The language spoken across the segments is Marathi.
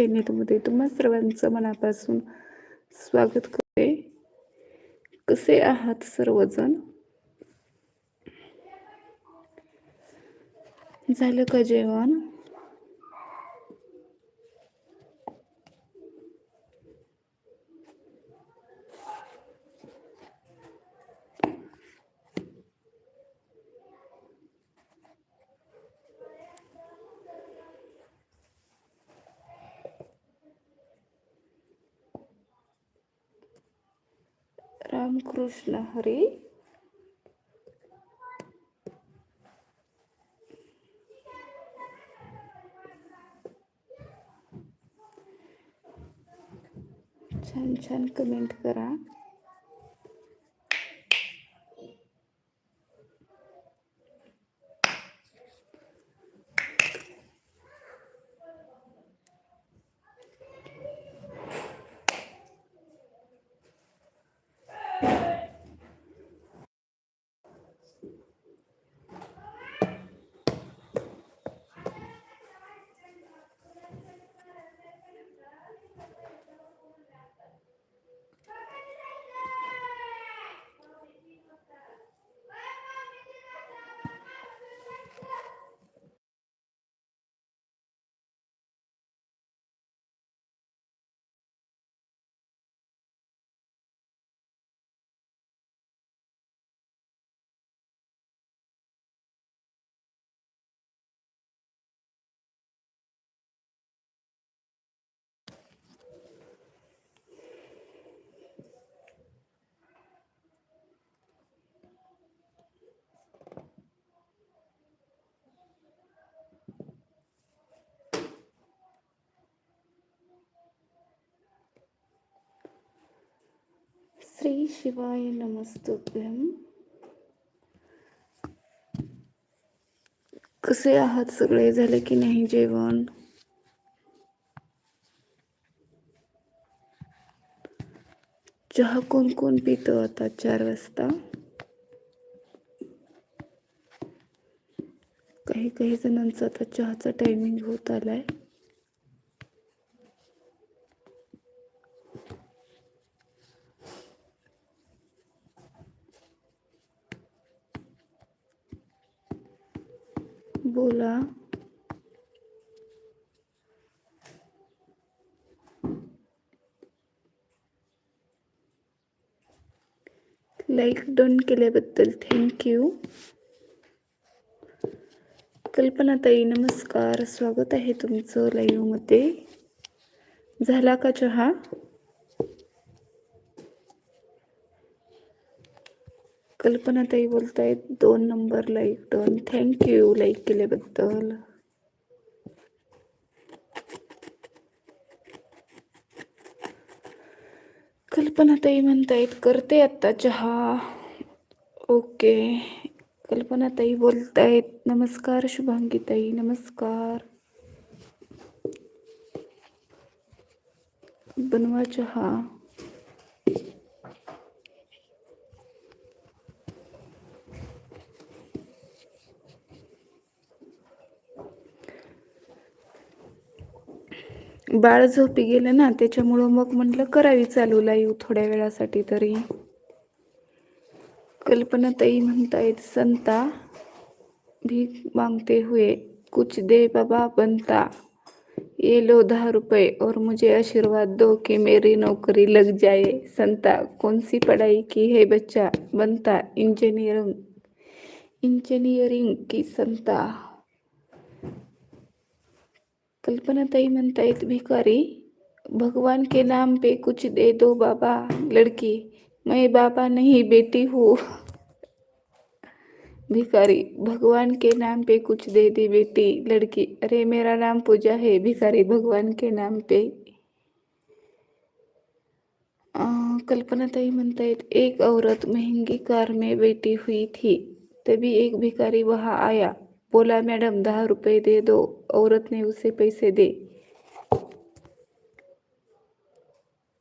चॅनेलमध्ये तुम्हा सर्वांचं मनापासून स्वागत करते. कसे आहात सर्वजण? झालं का जेवण? कृष्ण हरी. छान छान कमेंट करा. श्री शिवाय नमस्तुभ्यम कसे आहात सगळे? झाले की नाही जेवण? चहा कोण कोण पितं आता चार वाजता? काही काही जणांचा आता चहाचा टायमिंग होत आलाय बोला लाईक डन केल्याबद्दल थँक्यू कल्पनाताई नमस्कार. स्वागत आहे तुमचं लाईव्हमध्ये झाला का चहा? कल्पनाताई बोलतायत दोन number like done thank you like केल्याबद्दल. कल्पना ताई म्हणतायत करते आत्ता चहा. ओके. कल्पना ताई बोलतायत नमस्कार शुभांगी ताई नमस्कार. बनवा चहा. बाळ झोपी गेलं ना त्याच्यामुळं मग म्हटलं करावी चालू लाईव्ह थोड्या वेळासाठी तरी. कल्पनाताई म्हणतायत संता भीक मांगते हुए कुछ दे बाबा बनता. ये लो दहा रुपये और मुझे आशीर्वाद दो कि मेरी नौकरी लग जाए. संता कौन सी पढ़ाई की है बच्चा? बनता इंजीनियरिंग. इंजीनियरिंग की संता. कल्पनाताई म्हणतायत भिकारी भगवान के नाम पे कुछ दे दो बाबा लड़की मैं बाबा नहीं बेटी हूँ। भिखारी भगवान के नाम पे कुछ दे दी बेटी लड़की अरे मेरा नाम पूजा है भिखारी भगवान के नाम पे। अं, कल्पनाताई म्हणतायत एक औरत महँगी कार में बैठी हुई थी तभी एक भिखारी वहाँ आया। बोला, मैडम, दहा रुपए दे दो औरत ने उसे पैसे दे.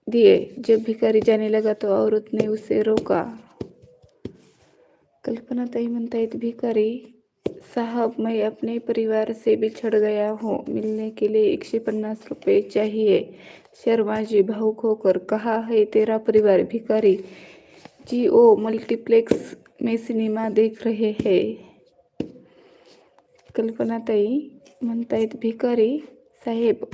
दिए, जब भिखारी जाने लगा तो औरत ने उसे रोका। कल्पनाताई म्हणतायत, भिकारी साहब, मैं अपने परिवार से बिछड़ गया हूँ। मिलने के लिए एक सौ पन्नास रुपये चाहिए। शर्मा जी भावुक होकर कहा है तेरा परिवार भिखारी जी ओ, मल्टीप्लेक्स में सिनेमा देख रहे हैं। कल्पनाताई म्हणतायत, भिकारी साहेब,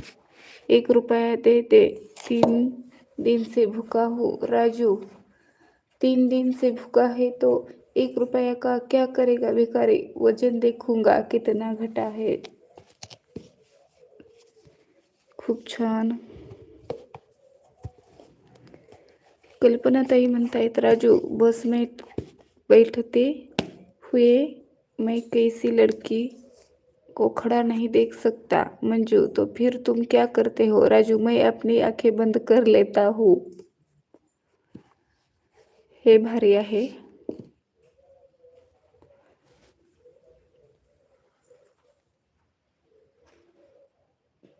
एक रुपया दे दे, तीन दिन से भूखा हो, राजू। तीन दिन से भूखा है तो एक रुपया का क्या करेगा भिखारी वज़न देखूँगा, कितना घटा है। खूप छान। कल्पनाताई म्हणतायत, राजू बस में बैठते हुए मैं कैसी लड़की को खड़ा नहीं देख सकता। मंजू तो फिर तुम क्या करते हो? राजू, मैं अपनी आँखें बंद कर लेता हूँ। हे भारी आहे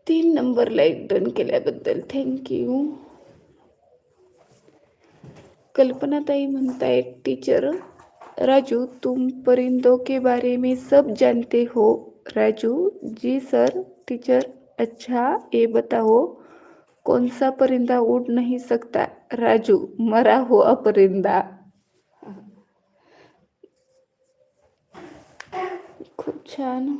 तीन नंबर एक डन केल्याबद्दल थँक्यू कल्पनाताई म्हणतायत टीचर, राजू, तुम परिंदों के बारे में सब जानते हो। राजू जी सर टीचर अच्छा ये बताओ कौन सा परिंदा उड़ नहीं सकता? राजू मरा हुआ परिंदा। खूप छान।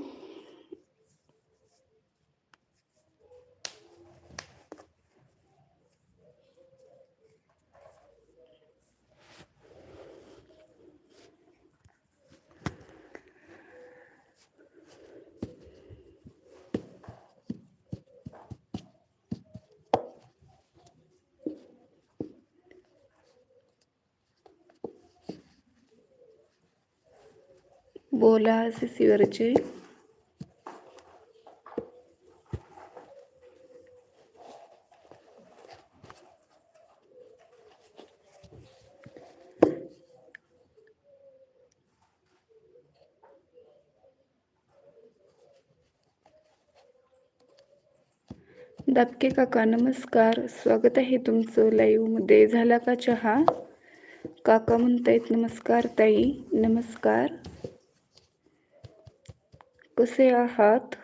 बोला शिसीवरचे दापके काका नमस्कार. स्वागत आहे तुमचं लाईव्हमध्ये झाला का चहा? काका म्हणतायत नमस्कार ताई. नमस्कार. कसे आहात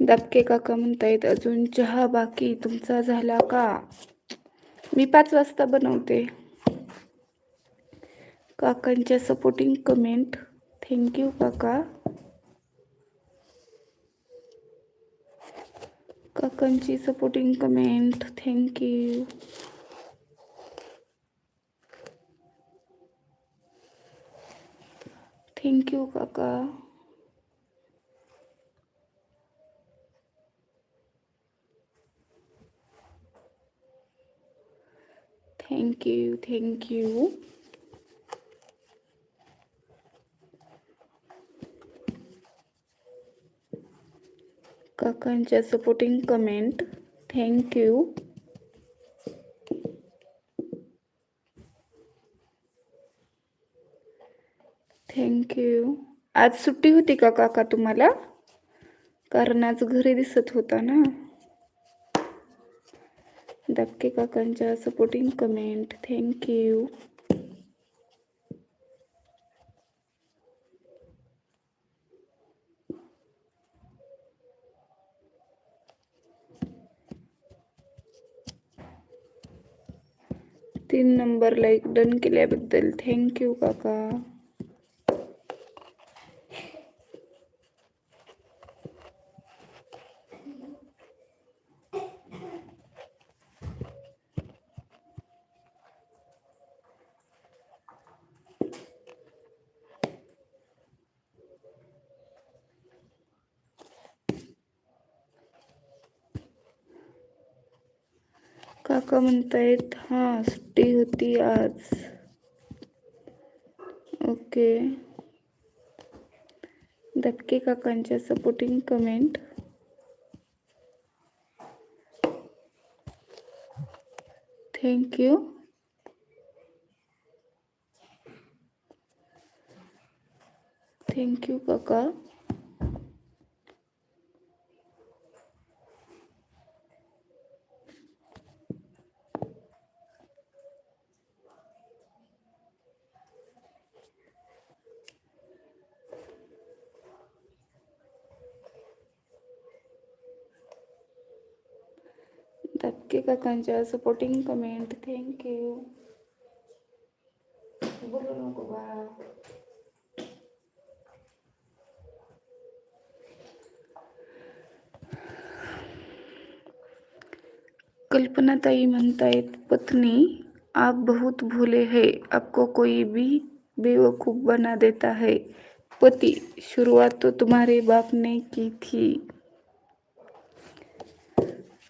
दापके काका म्हणतायत अजून चहा बाकी तुमचा झाला का? मी पाच वाजता बनवते. काकांच्या सपोर्टिंग कमेंट थँक्यू काका काकांची supporting comment thank you thank you काका थँक्यू थँक्यू काकांच्या supporting comment thank you thank you आज सुट्टी होती का काका तुम्हाला? कारण आज घरी दिसत होता ना. दबके काकांच्या सपोर्टिंग कमेंट थँक्यू तीन नंबर लाईक डन केल्याबद्दल. थँक्यू काका. काका म्हणतायत हां सुट्टी होती आज. ओके. दबके काकांच्या सपोर्टिंग कमेंट थँक्यू थँक्यू काका. धक्के काकांच्या सपोर्टिंग कमेंट नको बाळा कल्पना ताई म्हणतायत, पत्नी, आप बहुत भोले है, आपको कोई भी बेवकूफ़ बना देता है। पति, शुरुआत तो तुम्हारे बाप ने की थी।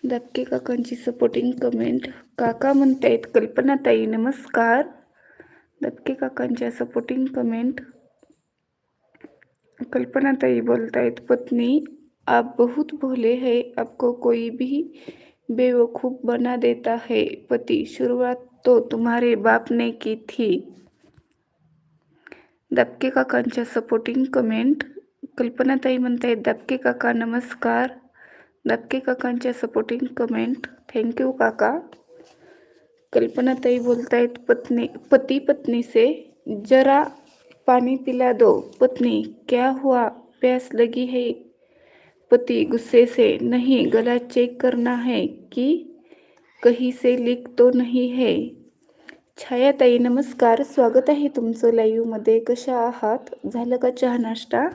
धक्के काकांची सपोर्टिंग कमेंट काका म्हणतायत, कल्पना ताई, नमस्कार. धक्के काकांच्या सपोर्टिंग कमेंट कल्पना ताई बोलतायत, पत्नी, आप बहुत भोले है, आपको कोई भी बेवकूफ़ बना देता है। पति, शुरुआत तो तुम्हारे बाप ने की थी. दबके काकांच्या सपोर्टिंग कमेंट कल्पनाताई म्हणतायत दबके काका, नमस्कार. नक्की काकांच्या सपोर्टिंग कमेंट थँक्यू काका. कल्पनाताई बोलतायत पत्नी पती पत्नी से जरा पानी पिला दो. पत्नी क्या हुआ? प्यास लगी है. पति गुस्से से नहीं गला चेक करना है कि कहीं से लीक तो नहीं है. छायाताई नमस्कार स्वागत आहे तुमचं लाईव्हमध्ये कशा आहात? झालं का चहा नाश्ता?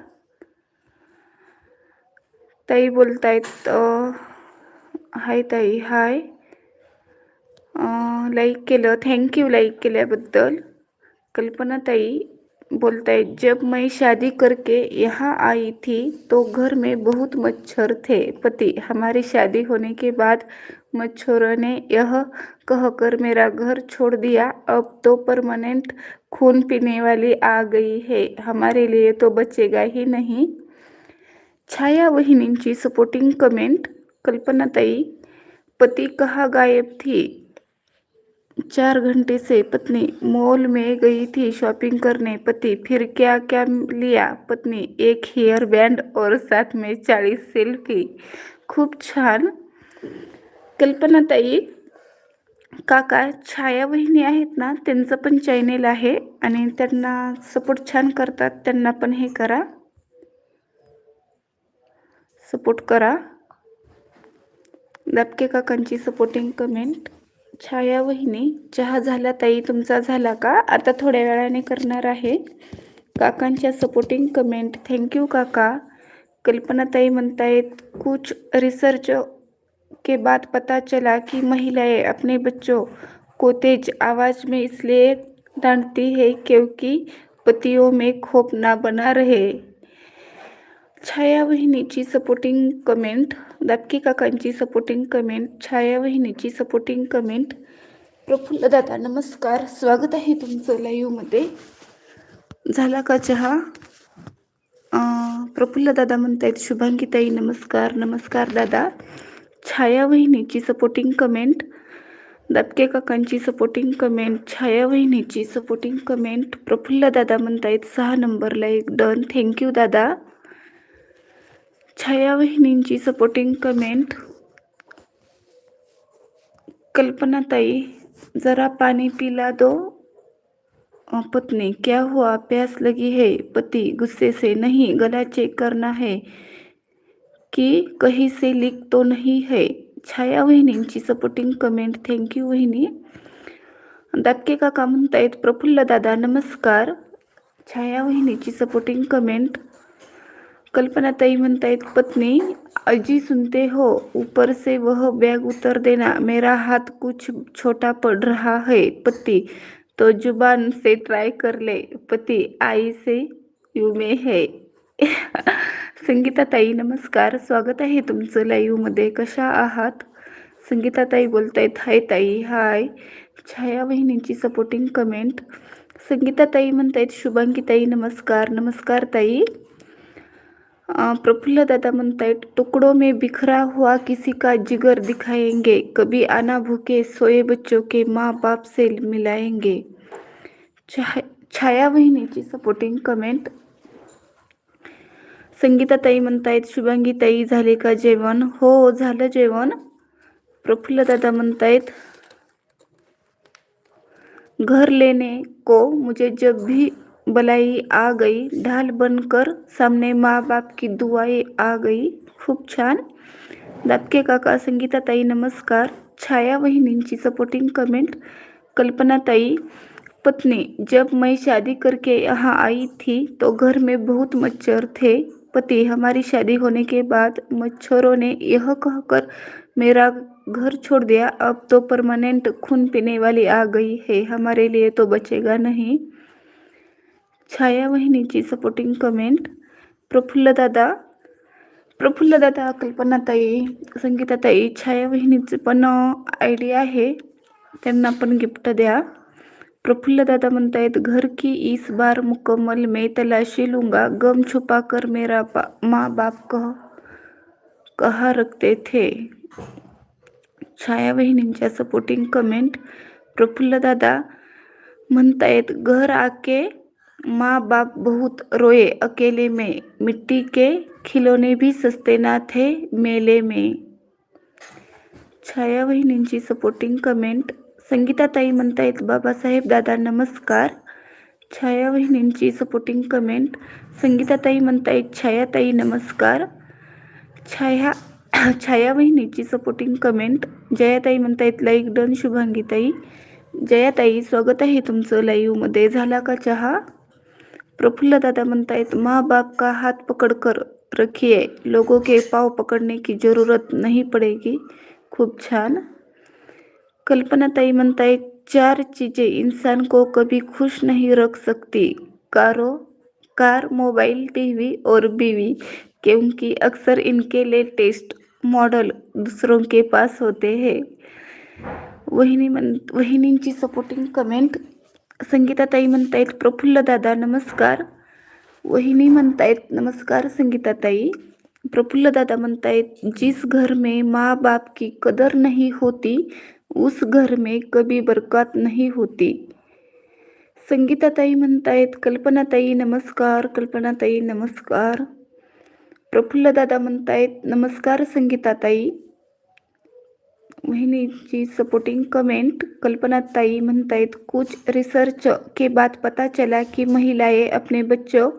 ताई बोलतायत अं, हाय ताई हाय. लाइक अं, लाईक केलं थँक्यू लाईक केल्याबद्दल. कल्पना ताई बोलतायत जब मैं शादी करके यहाँ आई थी तो घर में बहुत मच्छर थे. पति हमारी शादी होने के बाद मच्छरों ने यह कहकर मेरा घर छोड़ दिया. अब तो परमानेंट खून पीने वाली आ गई है. हमारे लिए तो बचेगा ही नहीं. छाया वहिनींची सपोर्टिंग कमेंट कल्पनाताई पती कहाँ गायब थी? चार घंटे से पत्नी मॉल में गई थी शॉपिंग करने पति फिर क्या क्या लिया? पत्नी एक हेयर बैंड और साथ में चाळीस सेल्फी खूप छान। कल्पनाताई काका छाया वहिनी आहेत ना त्यांचं पण चॅनेल आहे आणि त्यांना सपोर्ट छान करतात त्यांना पण हे करा. सपोर्ट करा. दबके काकांची सपोर्टिंग कमेंट छाया वहिनी चहा झाला ताई तुमचा झाला का? आता थोड्या वेळाने करणार आहे. काकांच्या सपोर्टिंग कमेंट थँक्यू काका. कल्पनाताई म्हणतायत कुछ रिसर्च के बाद पता चला कि महिलाएं अपने बच्चों को तेज आवाज में इसलिए डांटती है क्योंकि पतियों में खोप ना बना रहे। छाया वहिनीची सपोर्टिंग कमेंट दापकी काकांची सपोर्टिंग कमेंट छाया वहिनीची सपोर्टिंग कमेंट प्रफुल्ल दादा नमस्कार. स्वागत आहे तुमचं लाईव्हमध्ये झाला का चहा? प्रफुल्ल दादा म्हणतायत शुभांगीताई नमस्कार. नमस्कार दादा. छाया वहिनीची सपोर्टिंग कमेंट दापके काकांची सपोर्टिंग कमेंट छाया वहिनीची सपोर्टिंग कमेंट प्रफुल्ल दादा म्हणतायत सहा नंबरला एक डन थँक्यू दादा. छाया वहिनींची सपोर्टिंग कमेंट कल्पनाताई जरा पानी पिला दो. पत्नी क्या हुआ? प्यास लगी है. पति गुस्से से नहीं गला चेक करना है. कि कहीं से लीक तो नहीं है? छाया वहिनींची सपोर्टिंग कमेंट थँक्यू वहिनी. दाबके काका म्हणतायत प्रफुल्ल दादा नमस्कार. छाया वहिनीची सपोर्टिंग कमेंट कल्पना ताई म्हणतायत पत्नी अजी सुनते हो ऊपर से वह बैग उतर देना मेरा हाथ कुछ छोटा पड़ रहा है पति तो जुबान से ट्राय कर ले पति आई से यू मे है. संगीता ताई नमस्कार स्वागत आहे तुमचं लाईव्हमध्ये कशा आहात? संगीता ताई बोलतायत हाय ताई हाय. छाया वहिनींची सपोर्टिंग कमेंट संगीता ताई म्हणतायत शुभांगी ताई नमस्कार नमस्कार ताई. प्रफुल्ल दादा म्हणतायत टुकड़ों में बिखरा हुआ किसी का जिगर दिखाएंगे कभी आना भूखे सोए बच्चों के माँ बाप से मिलाएंगे। छाया वहिनीची सपोर्टिंग कमेंट संगीताताई म्हणतायत शुभांगीताई झाले का जेवण? हो झालं जेवण. प्रफुल्ल दादा म्हणतायत घर लेने को मुझे जब भी बलाई आ गई। ढाल बनकर सामने माँ बाप की दुआएँ आ गई। खूप छान। दापके काका संगीताताई नमस्कार। छाया वहिनींची सपोर्टिंग कमेंट कल्पनाताई पत्नी, जब मैं शादी करके यहाँ आई थी तो घर में बहुत मच्छर थे। पति, हमारी शादी होने के बाद मच्छरों ने यह कहकर मेरा घर छोड़ दिया। अब तो परमानेंट खून पीने वाली आ गई है। हमारे लिए तो बचेगा नहीं। छाया वहिनीची सपोर्टिंग कमेंट प्रफुल्ल दादा कल्पनाताई संगीताताई छाया वहिनीचं पण आयडिया आहे. त्यांना पण गिफ्ट द्या. प्रफुल्ल दादा म्हणतायत घर की इस बार मुकम्मल में तलाशी लूंगा गम छुपा कर मेरा बा, माँ बाप कह कहा रखते थे. छाया वहिनींच्या सपोर्टिंग कमेंट प्रफुल्ल दादा म्हणतायत घर आके माँ बाप बहुत रोए। अकेले में मिट्टी के खिलौने भी सस्ते ना थे मेले में। छाया वहिनींची सपोर्टिंग कमेंट संगीताताई म्हणतायत बाबासाहेब दादा नमस्कार. छाया वहिनींची सपोर्टिंग कमेंट संगीताताई म्हणतायत छायाताई नमस्कार. छाया छाया वहिनीची सपोर्टिंग कमेंट जयाताई म्हणतायत लाईक डन शुभांगीताई जयाताई स्वागत आहे तुमचं लाईव्हमध्ये. झाला का चहा? प्रफुल्ल दादा म्हणतायत माँ बाप का हाथ पकड़ कर रखिए लोगों के पाव पकड़ने की ज़रूरत नहीं पड़ेगी. खूब छान. कल्पनाताई है चार चीज़ें इंसान को कभी खुश नहीं रख सकती. कारो, कार, मोबाइल, टीवी और बीवी क्योंकि अक्सर इनके लेटेस्ट मॉडल दूसरों के पास होते हैं. म्हण वहिनींची सपोर्टिंग कमेंट संगीताताई प्रफुल्ल दादा, नमस्कार. वहिनी म्हणतायत नमस्कार संगीताताई प्रफुल्ल दादा म्हणतायत जिस घर में माँ बाप की कदर नहीं होती, उस घर में कभी बरकत नहीं होती. संगीताताई म्हणतायत कल्पनाताई नमस्कार कल्पनाताई नमस्कार. प्रफुल्ल दादा म्हणतायत नमस्कार संगीताताई वहिनीची सपोर्टिंग कमेंट कल्पनाताई म्हणतायत कुछ रिसर्च के बाद पता चला कि महिलाएं अपने बच्चों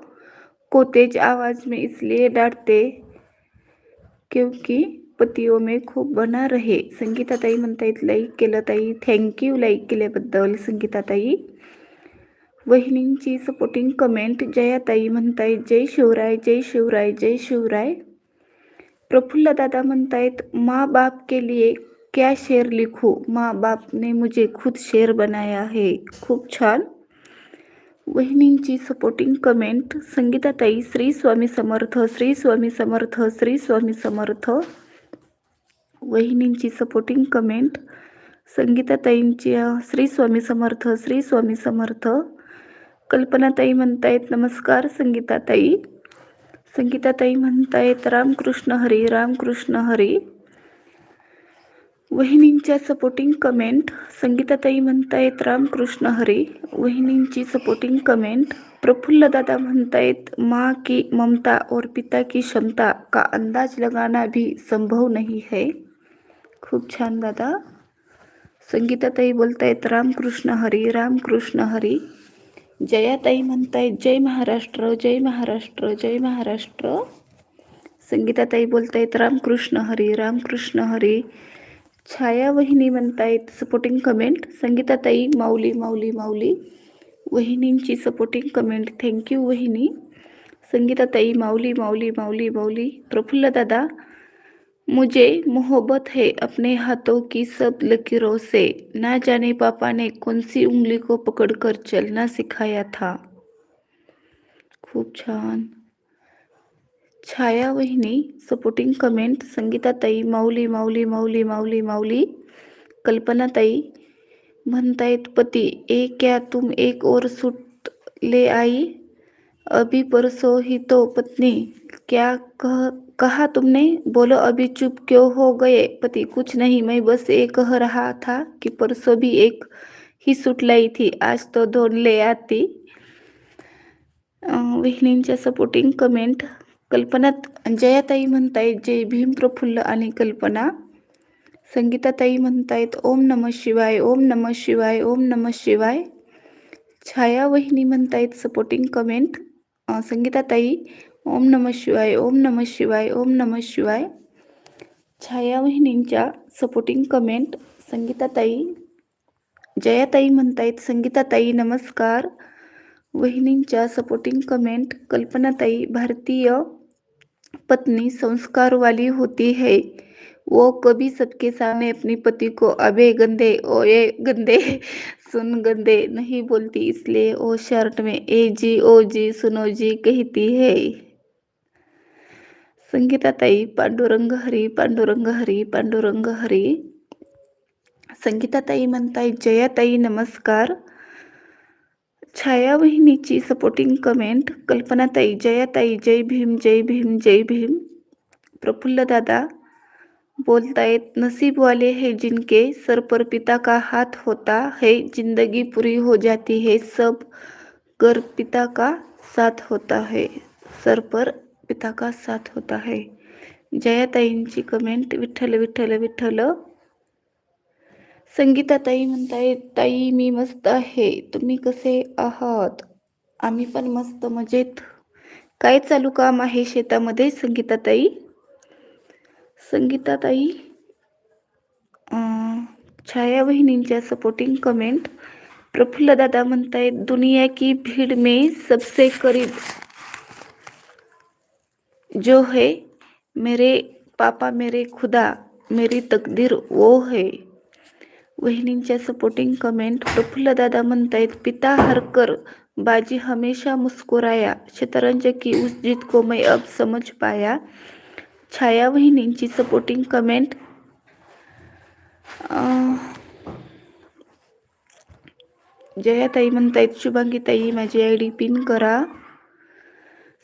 को तेज आवाज में इसलिए डांटते क्योंकि पतियों में खूप बना रहे। संगीताताई म्हणतायत लाईक केलं ताई थँक्यू लाईक केल्याबद्दल संगीताताई. वहिनींची सपोर्टिंग कमेंट जयाताई म्हणतायत जय शिवराय जय शिवराय जय शिवराय. प्रफुल्ल दादा म्हणतायत माँ बाप के लिए क्या शेर लिखूं? माँ बाप ने मुझे खुद शेर बनाया है। खूप छान। वहिनींची सपोर्टिंग कमेंट संगीताताई श्री स्वामी समर्थ श्री स्वामी समर्थ श्री स्वामी समर्थ. वहिनींची सपोर्टिंग कमेंट संगीताताईंची श्री स्वामी समर्थ श्री स्वामी समर्थ. कल्पनाताई म्हणतायत नमस्कार संगीताताई संगीताताई म्हणतायत रामकृष्ण हरी रामकृष्ण हरी. वहिनींच्या सपोर्टिंग कमेंट संगीताताई म्हणतायत रामकृष्ण हरी. वहिनींची सपोर्टिंग कमेंट प्रफुल्ल दादा म्हणतायत माँ की ममता और पिता की क्षमता का अंदाज लगाना भी संभव नहीं है? खूप छान दादा. संगीताताई बोलतायत रामकृष्ण हरी रामकृष्ण हरी. जयाताई म्हणतायत जय महाराष्ट्र जय महाराष्ट्र जय महाराष्ट्र. संगीताताई बोलतायत रामकृष्ण हरी रामकृष्ण हरी. छाया वहिनी म्हणतायत सपोर्टिंग कमेंट संगीता संगीताताई, माऊली माऊली माऊली. वहिनींची सपोर्टिंग कमेंट थँक्यू वहिनी. संगीताताई, माऊली माऊली माऊली माऊली. प्रफुल्ल दादा, मुझे मोहब्बत है अपने हाथों की सब लकीरों से। ना जाने पापा ने कौन सी उंगली को पकड़कर चलना सिखाया था। खूब छान। छाया वहिनी सपोर्टिंग कमेंट संगीताताई माऊली माऊली माऊली माऊली माऊली कल्पनाताई म्हणतायत पति ए क्या तुम एक और सूट ले आई? अभी परसों ही तो पत्नी क्या कह कहा तुमने? बोलो अभी चुप क्यों हो गए? पति कुछ नहीं मैं बस ये कह रहा था कि परसों भी एक ही सूट लाई थी आज तो दोन ले आती। अं, वहिनींच्या सपोर्टिंग कमेंट कल्पनात जयाताई म्हणतायत जय भीम प्रफुल्ल आणि कल्पना. संगीताताई म्हणतायत ओम नम शिवाय ओम नम शिवाय ओम नम शिवाय. छाया वहिनी म्हणतायत सपोर्टिंग कमेंट संगीताताई ओम नम शिवाय ओम नम शिवाय ओम नम शिवाय. छाया वहिनींच्या सपोर्टिंग कमेंट संगीताताई जयाताई म्हणतायत संगीताताई नमस्कार. वहिनींच्या सपोर्टिंग कमेंट कल्पनाताई भारतीय पत्नी संस्कार वाली होती है। वो कभी सबके सामने अपनी पति को, अबे गंदे, ओए गंदे, सुन गंदे नहीं बोलती। इसलिए वो शर्ट में, ए जी, ओ जी, सुनो जी कहती है। संगीताताई पांडुरंग हरी पांडुरंग हरी पांडुरंग हरी। संगीताताई म्हणताय जयाताई नमस्कार। छाया वहिनीची सपोर्टिंग कमेंट कल्पनाताई जयाताई जय भीम जय भीम जय भीम। प्रफुल्ल दादा बोलतायत नसीब वाले हैं जिनके सर पर पिता का हाथ होता है, ज़िंदगी पूरी हो जाती है, सब कर पिता का साथ होता है, सर पर पिता का साथ होता है। जयाताईंची कमेंट विठ्ठल विठ्ठल विठ्ठल। संगीताताई म्हणताय ताई मी मस्त आहे. तुम्ही कसे आहात? आम्ही पण मस्त मजेत. काय चालू काम आहे शेतामध्ये संगीताताई संगीताताई ताई छाया वहिनींच्या सपोर्टिंग कमेंट प्रफुल्ल दादा म्हणतायत दुनिया की भीड़ में सबसे करीब जो है मेरे पापा मेरे खुदा मेरी तकदीर वो है. वहिनींच्या सपोर्टिंग कमेंट प्रफुल्ल दादा म्हणतायत पिता हरकर बाजी हमेशा मुस्कुराया शतरंज की उस जीत को मैं अब समझ पाया. छाया वहिनींची सपोर्टिंग कमेंट जयाताई म्हणतायत शुभांगीताई माझी आय डी पिन करा.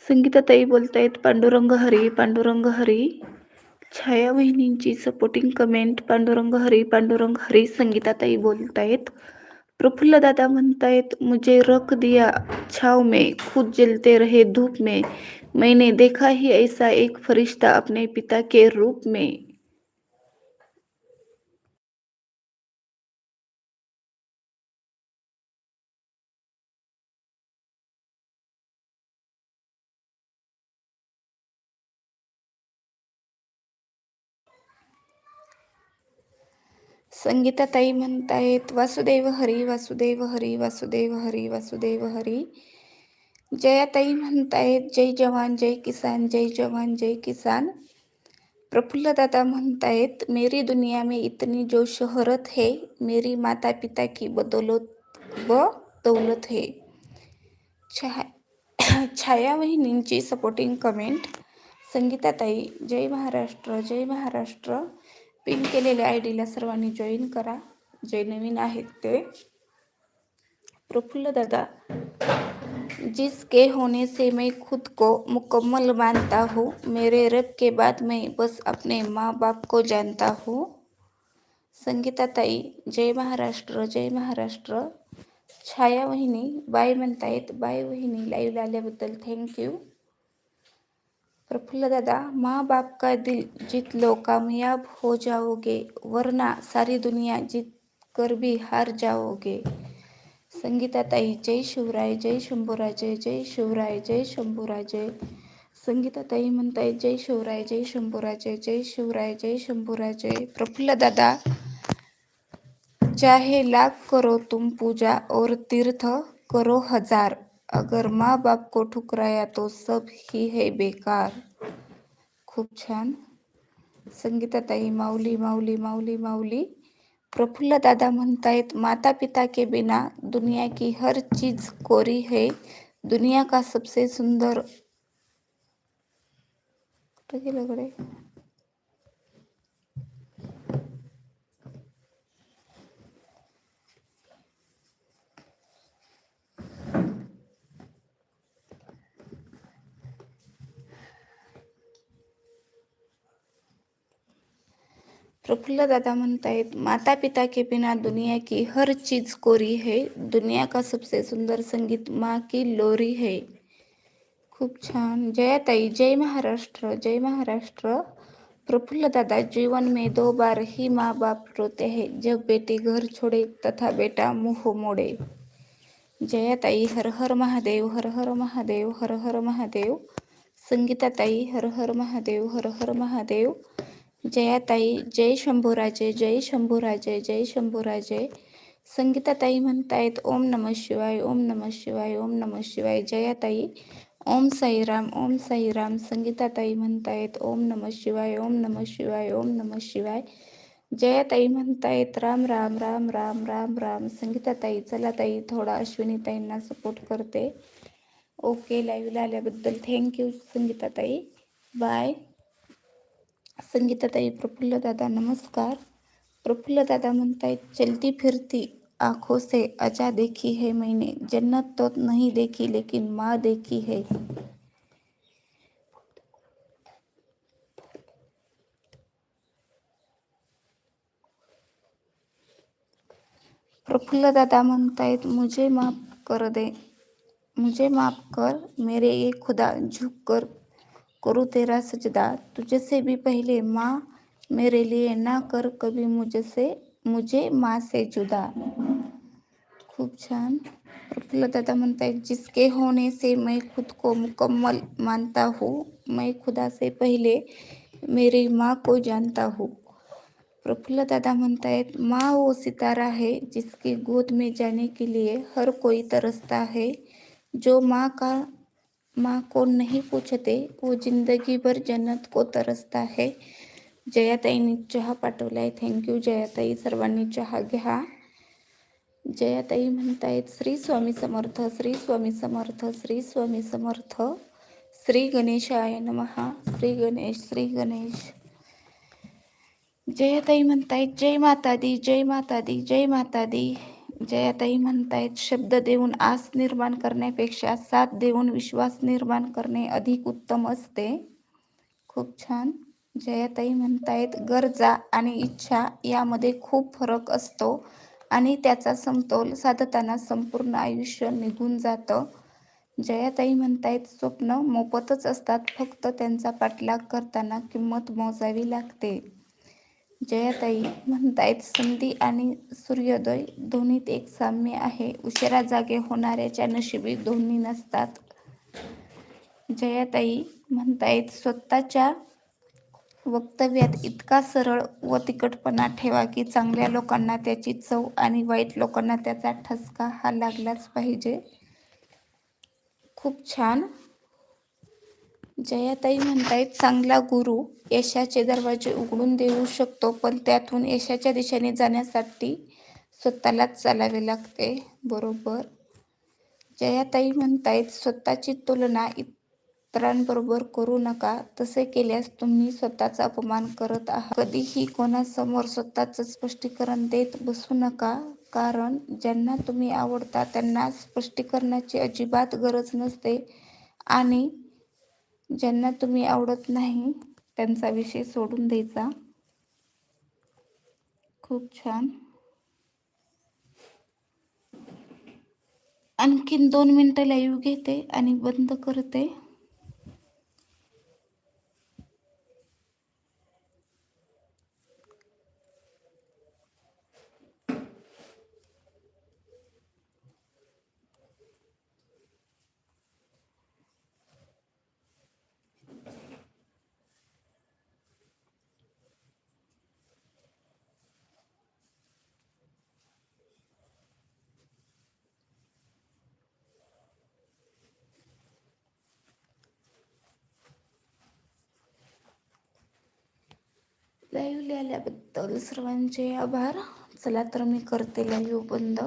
संगीताताई बोलतायत पांडुरंग हरी पांडुरंग हरी. छाया वहिनींची सपोर्टिंग कमेंट पांडुरंग हरी पांडुरंग हरी संगीताताई बोलतायत. प्रफुल्ल दादा म्हणतायत, मुझे रख दिया, छाव में खुद जलते रहे धूप में. मैंने देखा ही ऐसा एक फरिश्ता अपने पिता के रूप में. संगीताताई म्हणतायत वासुदेव हरी वासुदेव हरी वासुदेव हरी वासुदेव हरी. जयाताई म्हणतायत जय जवान जय किसान जय जवान जय किसान. प्रफुल्ल दादा म्हणतायत मेरी दुनिया में इतनी जो शहरत है मेरी माता पिता की बदौलत व दौलत है. छाया वहिनींची सपोर्टिंग कमेंट संगीताताई जय महाराष्ट्र जय महाराष्ट्र. पिन केलेल्या आय डीला सर्वांनी जॉईन करा. जे नवीन ते. प्रफुल्ल दादा, जिसके होने से मैं खुद को मुकम्मल मानता हूँ, मेरे रब के बाद मैं बस अपने माँ बाप को जानता हूँ। संगीताताई जय महाराष्ट्र जय महाराष्ट्र। छाया वहिनी, बाय म्हणतायत, बाय वहिनी लाईव्ह आल्याबद्दल थँक्यू प्रफुल्ल दादा माँ बाप का दिल जीत लो कामयाब हो जाओगे वरना सारी दुनिया जीत कर भी हार जाओगे. संगीताताई जय शिवराय जय शंभूराजय जय शिवराय जय शंभूराजय संगीताताई म्हणताय जय शिवराय जय शंभूराजय जय शिवराय जय शंभूराजय प्रफुल्ल दादा चाहे लाख करो तुम पूजा और तीर्थ करो हजार. अगर माँ बाप को ठुकराया तो सब ही है बेकार। खूप छान। संगीताताई माऊली माऊली माऊली माऊली। प्रफुल्ल दादा म्हणतायत माता पिता के बिना दुनिया की हर चीज कोरी है। दुनिया का सबसे सुंदर कुठं गेलं प्रफुल्ल दादा म्हणतायत माता पिता के बिना दुनिया की हर चीज कोरी है दुनिया का सबसे सुंदर संगीत माँ की लोरी है। खूप छान. जयाताई जय महाराष्ट्र जय महाराष्ट्र. प्रफुल्ल दादा जीवन में दो बार ही माँ बाप रोते हैं जब बेटी घर छोड़े तथा बेटा मुंह मोड़े। जयाताई हर हर महादेव हर हर महादेव हर हर महादेव. संगीताताई हर हर महादेव हर हर महादेव. जयाताई जय शंभूराजे जय शंभूराजे जय शंभूराजे संगीताताई म्हणतायत ओम नम शिवाय ओम नम शिवाय ओम नम शिवाय. जयाताई ओम साईराम ओम साईराम. संगीताताई म्हणतायत ओम नम शिवाय ओम नम शिवाय ओम नम शिवाय. जयाताई म्हणतायत राम राम राम राम राम राम. संगीताताई चला ताई थोडा अश्विनीताईंना सपोर्ट करते. ओके लाईव्हला आल्याबद्दल थँक्यू संगीताताई बाय संगीताताई प्रफुल्ल दादा नमस्कार प्रफुल्ल दादा म्हणतायत चलती फिरती आँखों से अजा देखी है मैंने जन्नत तो नहीं देखी लेकिन माँ देखी है प्रफुल्ल दादा म्हणतायत मुझे माफ़ कर दे मुझे माफ़ कर मेरे ये खुदा झुक कर करूँ तेरा सजदा? तुझसे भी पहले माँ मेरे लिए ना कर कभी मुझसे, मुझे माँ से जुदा। खूप छान प्रफुल्ल दादा म्हणतायत जिसके होने से मैं खुद को मुकम्मल मानता हूँ, मैं खुदा से पहले मेरी माँ को जानता हूँ। प्रफुल्ल दादा म्हणतायत माँ वो सितारा है जिसकी गोद में जाने के लिए हर कोई तरसता है, जो माँ का माँ को नहीं पूछते, वो ज़िंदगी भर जन्नत को तरसता है। जयाताई जयाताईंनी चहा पाठवलाय थँक्यू जयाताई, सर्वांनी चहा घ्या. जयाताई म्हणतायत, श्री स्वामी समर्थ, श्री स्वामी समर्थ, श्री स्वामी समर्थ, श्री गणेशाय नमहा श्री गणेश श्री गणेश. जयाताई म्हणतायत, जय माता दी, जय माता दी, जय माता दी. जयाताई म्हणतायत शब्द देऊन आस निर्माण करण्यापेक्षा साथ देऊन विश्वास निर्माण करणे अधिक उत्तम असते. खूप छान. जयाताई म्हणतायत गरजा आणि इच्छा यामध्ये खूप फरक असतो आणि त्याचा समतोल साधताना संपूर्ण आयुष्य निघून जातं. जयाताई म्हणतायत स्वप्न मोफतच असतात फक्त त्यांचा पाठलाग करताना किंमत मोजावी लागते. जयाताई म्हणतायत संधी आणि सूर्योदय दोन्हीत एक साम्य आहे. उशिरा जागे होणाऱ्याच्या नशिबी दोन्ही नसतात. जयाताई म्हणतायत स्वतःच्या वक्तव्यात इतका सरळ व तिकटपणा ठेवा की चांगल्या लोकांना त्याची चव आणि वाईट लोकांना त्याचा ठसका हा लागलाच पाहिजे. खूप छान. जयाताई म्हणतायत चांगला गुरु यशाचे दरवाजे उघडून देऊ शकतो पण त्यातून यशाच्या दिशेने जाण्यासाठी स्वतःलाच चालावे लागते. बरोबर. जयाताई म्हणतायत स्वतःची तुलना इतरांबरोबर करू नका. तसे केल्यास तुम्ही स्वतःचा अपमान करत आहात. कधीही कोणासमोर स्वतःचं स्पष्टीकरण देत बसू नका कारण ज्यांना तुम्ही आवडता त्यांना स्पष्टीकरणाची अजिबात गरज नसते आणि ज्यांना तुम्ही आवडत नाही त्यांचा विषय सोडून द्यायचा. खूप छान. आणखीन दोन मिनटं लाईव्ह घेते आणि बंद करते. लाईव्ह आल्याबद्दल सर्वांचे आभार. चला तर मी करते लाईव्ह बंद.